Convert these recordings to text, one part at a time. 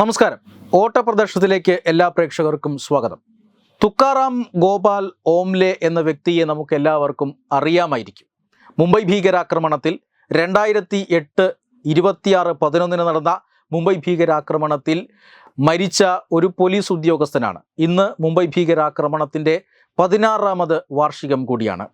നമസ്കാരം. ഓട്ടപ്രദർശനത്തിലേക്ക് എല്ലാ പ്രേക്ഷകർക്കും സ്വാഗതം. തുക്കാറാം ഗോപാൽ ഓംലെ എന്ന വ്യക്തിയെ നമുക്ക് എല്ലാവർക്കും അറിയാമായിരിക്കും. മുംബൈ ഭീകരാക്രമണത്തിൽ രണ്ടായിരത്തി എട്ട് ഇരുപത്തിയാറ് പതിനൊന്നിന് നടന്ന മുംബൈ ഭീകരാക്രമണത്തിൽ മരിച്ച ഒരു പോലീസ് ഉദ്യോഗസ്ഥനാണ്. ഇന്ന് മുംബൈ ഭീകരാക്രമണത്തിന്റെ പതിനാറാമത് വാർഷികം കൂടിയാണ്.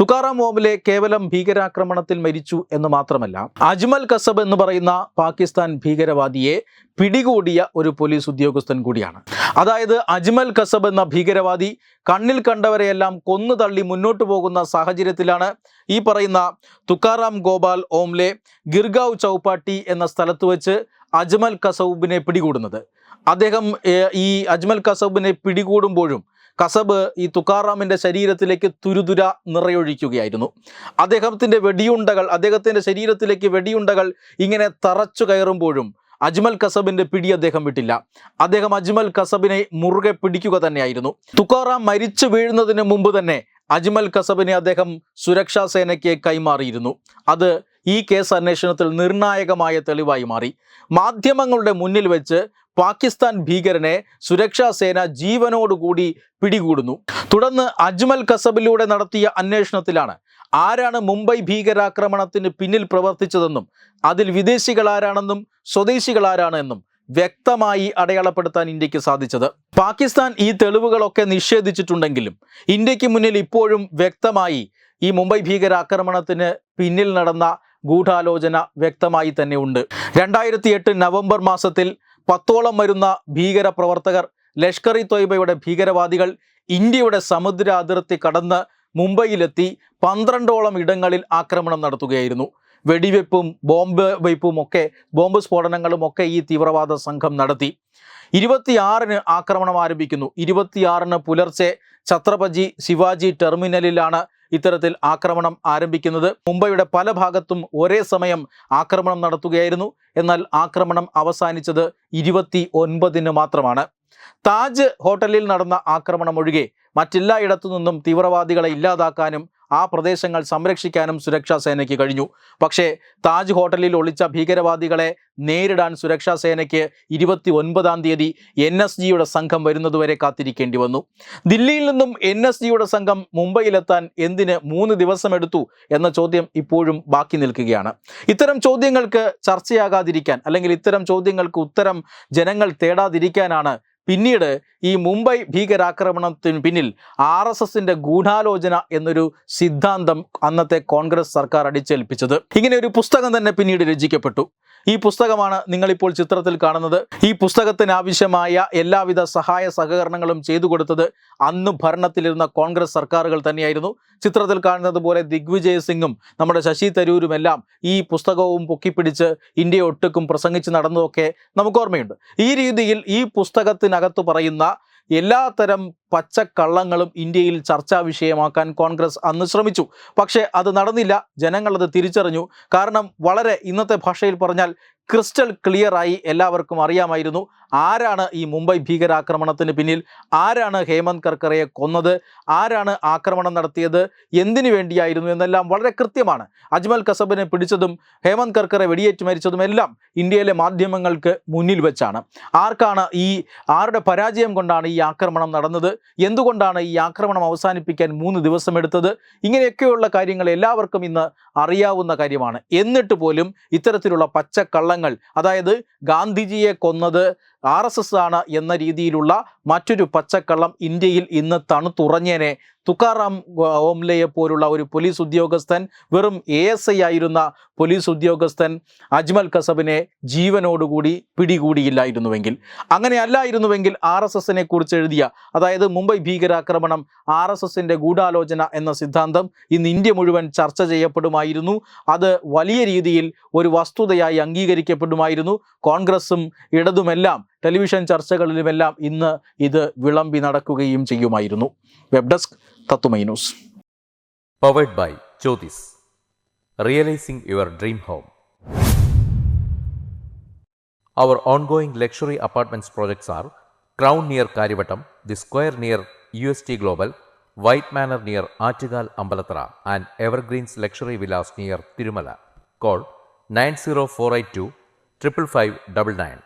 തുക്കാറാം ഓമിലെ കേവലം ഭീകരാക്രമണത്തിൽ മരിച്ചു എന്ന് മാത്രമല്ല അജ്മൽ കസബ് എന്ന് പറയുന്ന പാകിസ്ഥാൻ ഭീകരവാദിയെ പിടികൂടിയ ഒരു പോലീസ് ഉദ്യോഗസ്ഥൻ കൂടിയാണ്. അതായത് അജ്മൽ കസബ് എന്ന ഭീകരവാദി കണ്ണിൽ കണ്ടവരെയെല്ലാം കൊന്നു തള്ളി മുന്നോട്ടു പോകുന്ന സാഹചര്യത്തിലാണ് ഈ പറയുന്ന തുക്കാറാം ഗോപാൽ ഓംലെ ഗിർഗാവ് ചൗപ്പാട്ടി എന്ന സ്ഥലത്ത് വെച്ച് അജ്മൽ കസൗബിനെ പിടികൂടുന്നത്. അദ്ദേഹം ഈ അജ്മൽ കസബിനെ പിടികൂടുമ്പോഴും കസബ് ഈ തുക്കാറാമിന്റെ ശരീരത്തിലേക്ക് തുരുതുര നിറയൊഴിക്കുകയായിരുന്നു. അദ്ദേഹത്തിന്റെ വെടിയുണ്ടകൾ അദ്ദേഹത്തിന്റെ ശരീരത്തിലേക്ക് വെടിയുണ്ടകൾ ഇങ്ങനെ തറച്ചു കയറുമ്പോഴും അജ്മൽ കസബിന്റെ പിടി അദ്ദേഹം വിട്ടില്ല. അദ്ദേഹം അജ്മൽ കസബിനെ മുറുകെ പിടിക്കുക തന്നെയായിരുന്നു. തുക്കാറാം മരിച്ചു വീഴുന്നതിന് മുമ്പ് തന്നെ അജ്മൽ കസബിനെ അദ്ദേഹം സുരക്ഷാ സേനയ്ക്ക് കൈമാറിയിരുന്നു. അത് ഈ കേസ് അന്വേഷണത്തിൽ നിർണായകമായ തെളിവായി മാറി. മാധ്യമങ്ങളുടെ മുന്നിൽ വെച്ച് പാകിസ്ഥാൻ ഭീകരനെ സുരക്ഷാ സേന ജീവനോടുകൂടി പിടികൂടുന്നു. തുടർന്ന് അജ്മൽ കസബിലൂടെ നടത്തിയ അന്വേഷണത്തിലാണ് ആരാണ് മുംബൈ ഭീകരാക്രമണത്തിന് പിന്നിൽ പ്രവർത്തിച്ചതെന്നും അതിൽ വിദേശികൾ ആരാണെന്നും സ്വദേശികൾ ആരാണെന്നും വ്യക്തമായി അടയാളപ്പെടുത്താൻ ഇന്ത്യയ്ക്ക് സാധിച്ചത്. പാകിസ്ഥാൻ ഈ തെളിവുകളൊക്കെ നിഷേധിച്ചിട്ടുണ്ടെങ്കിലും ഇന്ത്യയ്ക്ക് മുന്നിൽ ഇപ്പോഴും വ്യക്തമായി ഈ മുംബൈ ഭീകരാക്രമണത്തിന് പിന്നിൽ നടന്ന ഗൂഢാലോചന വ്യക്തമായി തന്നെ ഉണ്ട്. രണ്ടായിരത്തി എട്ട് നവംബർ മാസത്തിൽ പത്തോളം വരുന്ന ഭീകര പ്രവർത്തകർ ലഷ്കർ ഇ തൊയ്ബയുടെ ഭീകരവാദികൾ ഇന്ത്യയുടെ സമുദ്ര അതിർത്തി കടന്ന് മുംബൈയിലെത്തി പന്ത്രണ്ടോളം ഇടങ്ങളിൽ ആക്രമണം നടത്തുകയായിരുന്നു. വെടിവെപ്പും ബോംബ് വെയ്പ്പും ഒക്കെ ബോംബ് സ്ഫോടനങ്ങളും ഒക്കെ ഈ തീവ്രവാദ സംഘം നടത്തി. ഇരുപത്തിയാറിന് ആക്രമണം ആരംഭിക്കുന്നു. ഇരുപത്തിയാറിന് പുലർച്ചെ ഛത്രപതി ശിവാജി ടെർമിനലിലാണ് ഇത്തരത്തിൽ ആക്രമണം ആരംഭിക്കുന്നത് മുംബൈയുടെ പല ഭാഗത്തും ഒരേ സമയം ആക്രമണം നടത്തുകയായിരുന്നു. എന്നാൽ ആക്രമണം അവസാനിച്ചത് ഇരുപത്തി ഒൻപതിന് മാത്രമാണ്. താജ് ഹോട്ടലിൽ നടന്ന ആക്രമണം ഒഴികെ മറ്റെല്ലായിടത്തു നിന്നും തീവ്രവാദികളെ ഇല്ലാതാക്കാനും ആ പ്രദേശങ്ങൾ സംരക്ഷിക്കാനും സുരക്ഷാ സേനയ്ക്ക് കഴിഞ്ഞു. പക്ഷേ താജ് ഹോട്ടലിൽ ഒളിച്ച ഭീകരവാദികളെ നേരിടാൻ സുരക്ഷാ സേനയ്ക്ക് ഇരുപത്തി ഒൻപതാം തീയതി എൻ എസ് ജിയുടെ സംഘം വരുന്നതുവരെ കാത്തിരിക്കേണ്ടി വന്നു. ദില്ലിയിൽ നിന്നും എൻ എസ് ജിയുടെ സംഘം മുംബൈയിലെത്താൻ എന്തിന് മൂന്ന് ദിവസമെടുത്തു എന്ന ചോദ്യം ഇപ്പോഴും ബാക്കി നിൽക്കുകയാണ്. ഇത്തരം ചോദ്യങ്ങൾക്ക് ചർച്ചയാകാതിരിക്കാൻ അല്ലെങ്കിൽ ഇത്തരം ചോദ്യങ്ങൾക്ക് ഉത്തരം ജനങ്ങൾ തേടാതിരിക്കാനാണ് പിന്നീട് ഈ മുംബൈ ഭീകരാക്രമണത്തിന് പിന്നിൽ ആർ എസ് എസിന്റെ ഗൂഢാലോചന എന്നൊരു സിദ്ധാന്തം അന്നത്തെ കോൺഗ്രസ് സർക്കാർ അടിച്ചേൽപ്പിച്ചത്. ഇങ്ങനെ ഒരു പുസ്തകം തന്നെ പിന്നീട് രചിക്കപ്പെട്ടു. ഈ പുസ്തകമാണ് നിങ്ങളിപ്പോൾ ചിത്രത്തിൽ കാണുന്നത്. ഈ പുസ്തകത്തിന് ആവശ്യമായ എല്ലാവിധ സഹായ സഹകരണങ്ങളും ചെയ്തു കൊടുത്തത് അന്ന് ഭരണത്തിലിരുന്ന കോൺഗ്രസ് സർക്കാരുകൾ തന്നെയായിരുന്നു. ചിത്രത്തിൽ കാണുന്നത് പോലെ ദിഗ്വിജയ് സിംഗും നമ്മുടെ ശശി തരൂരുമെല്ലാം ഈ പുസ്തകവും പൊക്കിപ്പിടിച്ച് ഇന്ത്യ ഒട്ടുക്കും പ്രസംഗിച്ച് നടന്നതൊക്കെ നമുക്ക് ഓർമ്മയുണ്ട്. ഈ രീതിയിൽ ഈ പുസ്തകത്തിനകത്ത് പറയുന്ന എല്ലാത്തരം പച്ചക്കള്ളങ്ങളും ഇന്ത്യയിൽ ചർച്ചാ വിഷയമാക്കാൻ കോൺഗ്രസ് അന്ന് ശ്രമിച്ചു. പക്ഷേ അത് നടന്നില്ല. ജനങ്ങളത് തിരിച്ചറിഞ്ഞു. കാരണം വളരെ ഇന്നത്തെ ഭാഷയിൽ പറഞ്ഞാൽ ക്രിസ്റ്റൽ ക്ലിയറായി എല്ലാവർക്കും അറിയാമായിരുന്നു. ആരാണ് ഈ മുംബൈ ഭീകരാക്രമണത്തിന് പിന്നിൽ? ആരാണ് ഹേമന്ത് കർക്കറയെ കൊന്നത്? ആരാണ് ആക്രമണം നടത്തിയത്? എന്തിനു വേണ്ടിയായിരുന്നു? എന്നെല്ലാം വളരെ കൃത്യമാണ്. അജ്മൽ കസബിനെ പിടിച്ചതും ഹേമന്ത് കർക്കറെ വെടിയേറ്റ് മരിച്ചതും എല്ലാം ഇന്ത്യയിലെ മാധ്യമങ്ങൾക്ക് മുന്നിൽ വെച്ചാണ്. ആർക്കാണ് ഈ ആരുടെ പരാജയം കൊണ്ടാണ് ഈ ആക്രമണം നടന്നത്? എന്തുകൊണ്ടാണ് ഈ ആക്രമണം അവസാനിപ്പിക്കാൻ മൂന്ന് ദിവസം എടുത്തത്? ഇങ്ങനെയൊക്കെയുള്ള കാര്യങ്ങൾ എല്ലാവർക്കും ഇന്ന് അറിയാവുന്ന കാര്യമാണ്. എന്നിട്ട് പോലും ഇത്തരത്തിലുള്ള പച്ചക്കള്ളങ്ങൾ അതായത് ഗാന്ധിജിയെ കൊന്നത് ആർ എസ് എസ് ആണ് എന്ന രീതിയിലുള്ള മറ്റൊരു പച്ചക്കള്ളം ഇന്ത്യയിൽ ഇന്ന് തണുത്തുറഞ്ഞേനെ. തുക്കാറാം ഓംലയെ പോലുള്ള ഒരു പോലീസ് ഉദ്യോഗസ്ഥൻ വെറും എ എസ് ഐ ആയിരുന്ന പോലീസ് ഉദ്യോഗസ്ഥൻ അജ്മൽ കസബിനെ ജീവനോടുകൂടി പിടികൂടിയില്ലായിരുന്നുവെങ്കിൽ. അങ്ങനെ അല്ലായിരുന്നുവെങ്കിൽ ആർ എസ് എസിനെ കുറിച്ച് എഴുതിയ അതായത് മുംബൈ ഭീകരാക്രമണം ആർ എസ് എസിന്റെ ഗൂഢാലോചന എന്ന സിദ്ധാന്തം ഇന്ന് ഇന്ത്യ മുഴുവൻ ചർച്ച ചെയ്യപ്പെടുമായിരുന്നു. അത് വലിയ രീതിയിൽ ഒരു വസ്തുതയായി അംഗീകരിക്കപ്പെടുമായിരുന്നു. കോൺഗ്രസും ഇടതുമെല്ലാം ടെലിവിഷൻ ചർച്ചകളിലുമെല്ലാം ഇന്ന് ഇത് വിളമ്പി നടക്കുകയും ചെയ്യുമായിരുന്നു വെബ് ഡെസ്ക് തത്തുമൈ news Powered by Jyotis. Realizing your dream home. Our ongoing luxury apartments projects are Crown near Karivattam, The Square near UST Global, White Manor near Achigal Ambalatra, and Evergreens Luxury Villas near Tirumala. Call 90482 55599.